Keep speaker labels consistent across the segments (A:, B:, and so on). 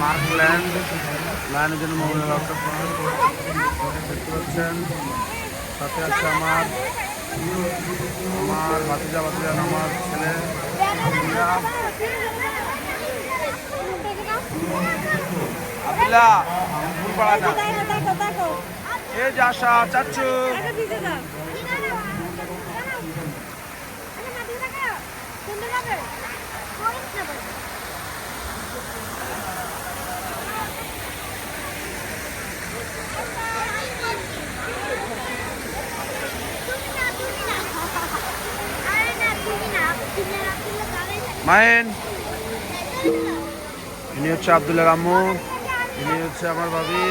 A: Mark land লাইনের জন্য mobile ব্যবসা দেখতে পাচ্ছেন সাথে আছে আমার আমার ভাতিজা ভাতিজা আমার ছেলে
B: দিতে
A: মাহিন ইনি হচ্ছে আবদুল্লাহ রাম্মু ইনি হচ্ছে আমার ভাবি।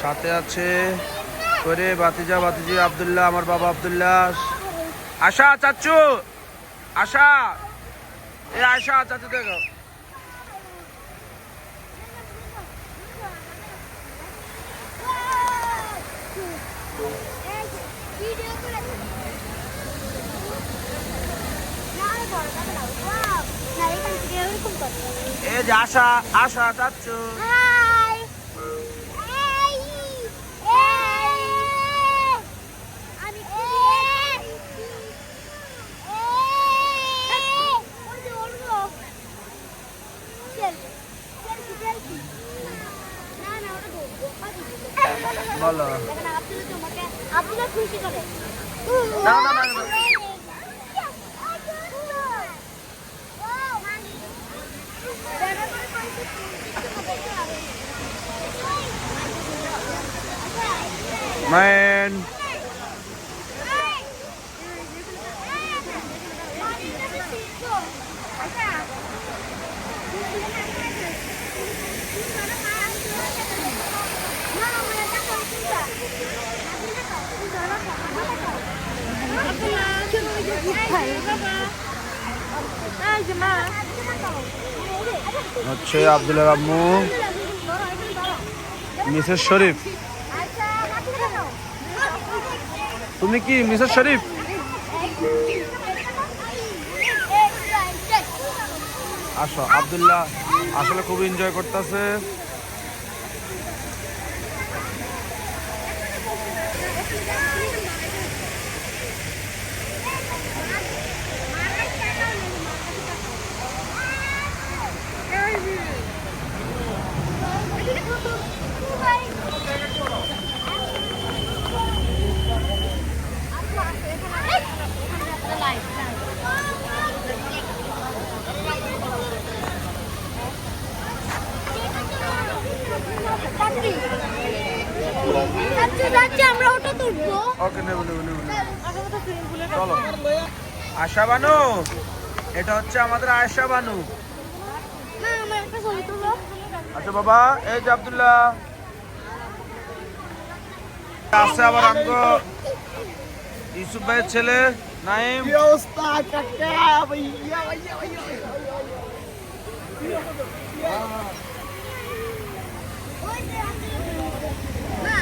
A: সাথে আছে করে বাতিজা বাতিজি আবদুল্লাহ, আমার বাবা আবদুল্লাহ। আশা চাচ্ছু আশা। এ আশা চাচ্ছু দেখো।
B: ভিডিও করে
A: এ যে আশা আশা চাচ্ছু
B: হাই এই এই আমি
A: বলো
B: আপনারা খুশি করে
A: না, না, না, না। মাইন হচ্ছে আবদুল্লাহ রাম্মু মিসেস শরীফ তুমি কি মিসেস শরীফ? আসো আবদুল্লাহ আসলে খুব এনজয় করতেছে। ওকে আশা বানু এটা হচ্ছে আমাদের আয়সা বানু আচ্ছা বাবা, এই যে আবদুল্লাহ। আছে আবার আমগো ইউসুফ ভাইয়ের ছেলে, নাইম।
C: অবস্থা কাকা ভাইয়া ভাইয়া ভাইয়া
B: না ওই তো আমার কাছে আছে।
C: এরি তোরা যদি ঘুরা হ্যাঁ
A: কালা হয়েছে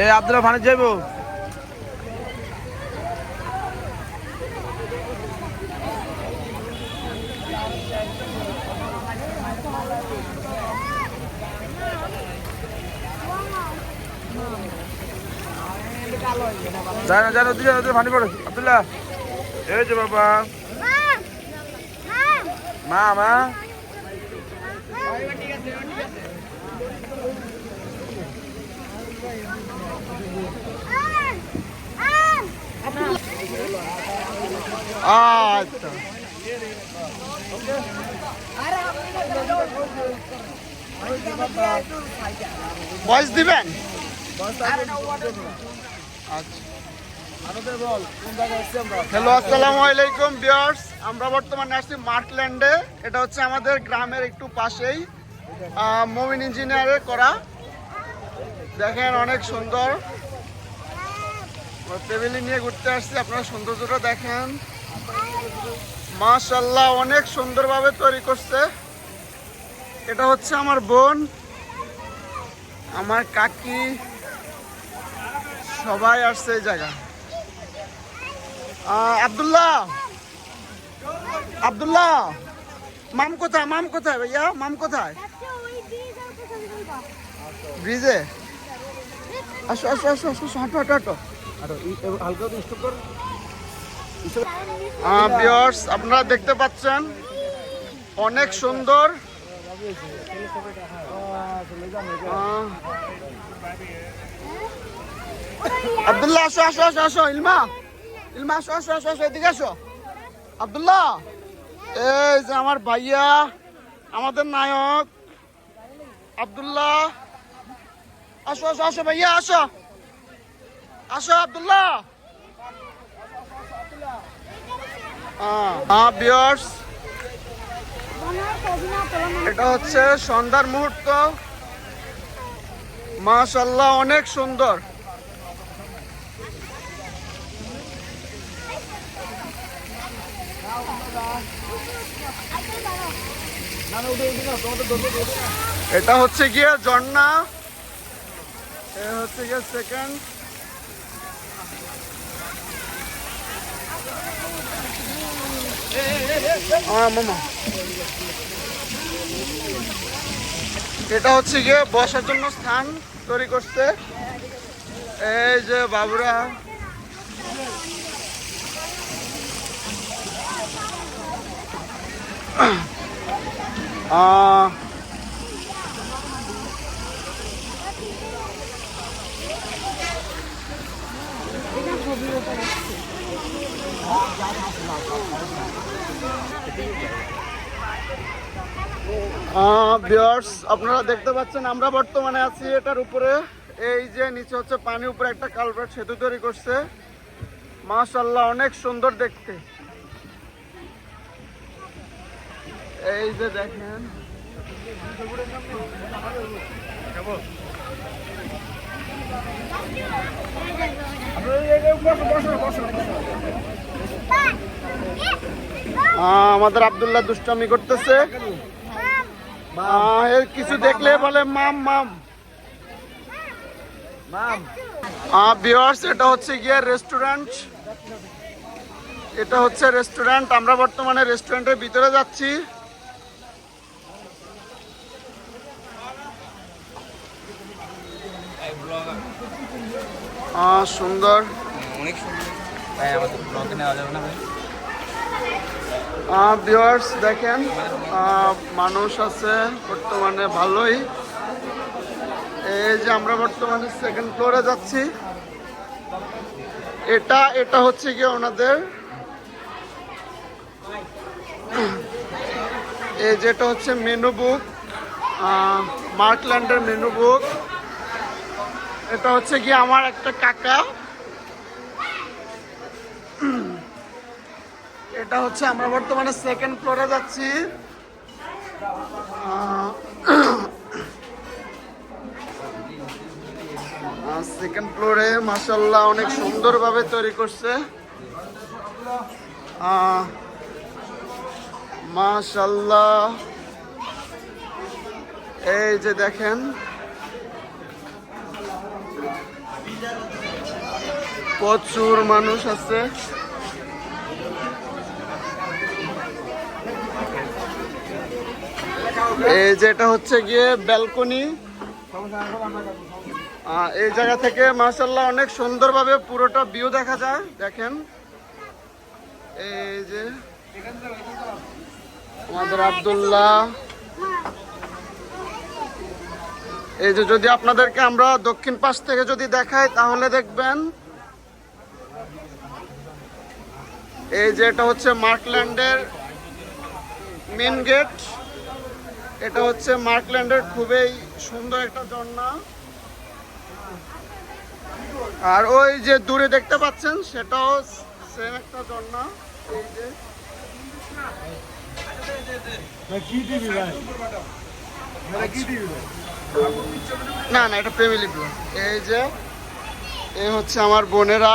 A: এ আব্দুল্লাহ ফানে যাইবো। যায় না যায় না দুজন দুজন ফানি পড়ে আব্দুল্লাহ, এই যে বাবা। মা মা। আচ্ছা।
C: ভয়েস দিবেন? হ্যালো, আসসালামু আলাইকুম বিয়ার্স আমরা বর্তমানে আসছি মার্কল্যান্ডে। এটা হচ্ছে আমাদের গ্রামের একটু পাশেই। মমিন ইঞ্জিনিয়ারে করা। দেখেন, অনেক সুন্দর। টেবিলি নিয়ে ঘুরতে আসছি আপনারা সৌন্দর্যটা দেখেন। মাশাল্লাহ অনেক সুন্দরভাবে তৈরি করছে। এটা হচ্ছে আমার বোন আমার কাকি। সবাই আসছে এই জায়গা। আব্দুল্লাহ আব্দুল্লাহ মাম কোথায় মাম কোথায় ভাইয়া মাম কোথায়?
B: ব্রিজ?
C: আসো আসো আসো আসো, হাঁটো হাঁটো হাঁটো। আপনারা দেখতে পাচ্ছেন, অনেক সুন্দর। আব্দুল্লাহ, আসো আসো আসো আসো, ইলমা। ইলমা, আসো আসো আসো আসো, এদিকে আসো। আবদুল্লাহ, এই যে আমার ভাইয়া, আমাদের নায়ক। আব্দুল্লাহ, আসো আসো আসো, ভাইয়া, আসো। আসো আব্দুল্লাহ। হ্যাঁ বিয়ার্স এটা হচ্ছে সন্ধ্যার মুহূর্ত। মাশাল্লাহ অনেক সুন্দর। এটা হচ্ছে গিয়ে ঝর্ণা। হচ্ছে গিয়ে সেকেন্ড এটা হচ্ছে গিয়ে বসার জন্য স্থান তৈরি করছে। এই যে বাবুরা। আহ, আপনারা দেখতে পাচ্ছেন আমরা বর্তমানে আছি এটার উপরে। এই যে নিচে হচ্ছে পানির উপরে একটা কালভার্ট সেতু তৈরি করছে। মাশাল্লাহ অনেক সুন্দর দেখতে। এই যে দেখেন। আহ, আমাদের আব্দুল্লাহ দুষ্টামি করতেছে। আহ, এর কিছু দেখলে বলে মাম মাম। ভিওয়ার্স এটা হচ্ছে গিয়ে রেস্টুরেন্ট এটা হচ্ছে রেস্টুরেন্ট আমরা বর্তমানে রেস্টুরেন্টের ভিতরে যাচ্ছি। আহ, সুন্দর।
D: অনেক সুন্দর।
C: ভিউয়ার্স দেখেন মানুষ আছে, বর্তমানে ভালোই। এই যে আমরা বর্তমানে সেকেন্ড ফ্লোরে যাচ্ছি। এটা এটা হচ্ছে গিয়ে ওনাদের। এই যেটা হচ্ছে মেনু বুক মার্কল্যান্ডের মেনু বুক এটা হচ্ছে গিয়ে আমার একটা কাকা। এটা হচ্ছে আমরা বর্তমানে সেকেন্ড ফ্লোরে যাচ্ছি। সেকেন্ড ফ্লোরে মাসাল্লাহ অনেক সুন্দরভাবে তৈরি করছে। মাশাল্লাহ এই যে দেখেন। প্রচুর মানুষ আছে। এই যেটা হচ্ছে গিয়ে ব্যালকনি। এই জায়গা থেকে মাশাল্লাহ অনেক সুন্দরভাবে পুরোটা ভিউ দেখা যায়, দেখেন। এই যে আমাদের আব্দুল্লাহ। এই যে যদি আপনাদেরকে আমরা দক্ষিণ পাশ থেকে যদি দেখাই, তাহলে দেখবেন এই যে এটা হচ্ছে মার্কল্যান্ডের মেন গেট এটা হচ্ছে মার্কল্যান্ডের খুবই সুন্দর একটা ঝর্ণা। আর ওই যে দূরে দেখতে পাচ্ছেন, সেটাও সেম একটা ঝর্ণা। এই যে। না না, এটা ফ্যামিলি ব্লগ এই যে, এই হচ্ছে আমার বোনেরা।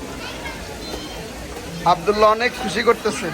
C: আব্দুল্লাহ অনেক খুশি করতেছে।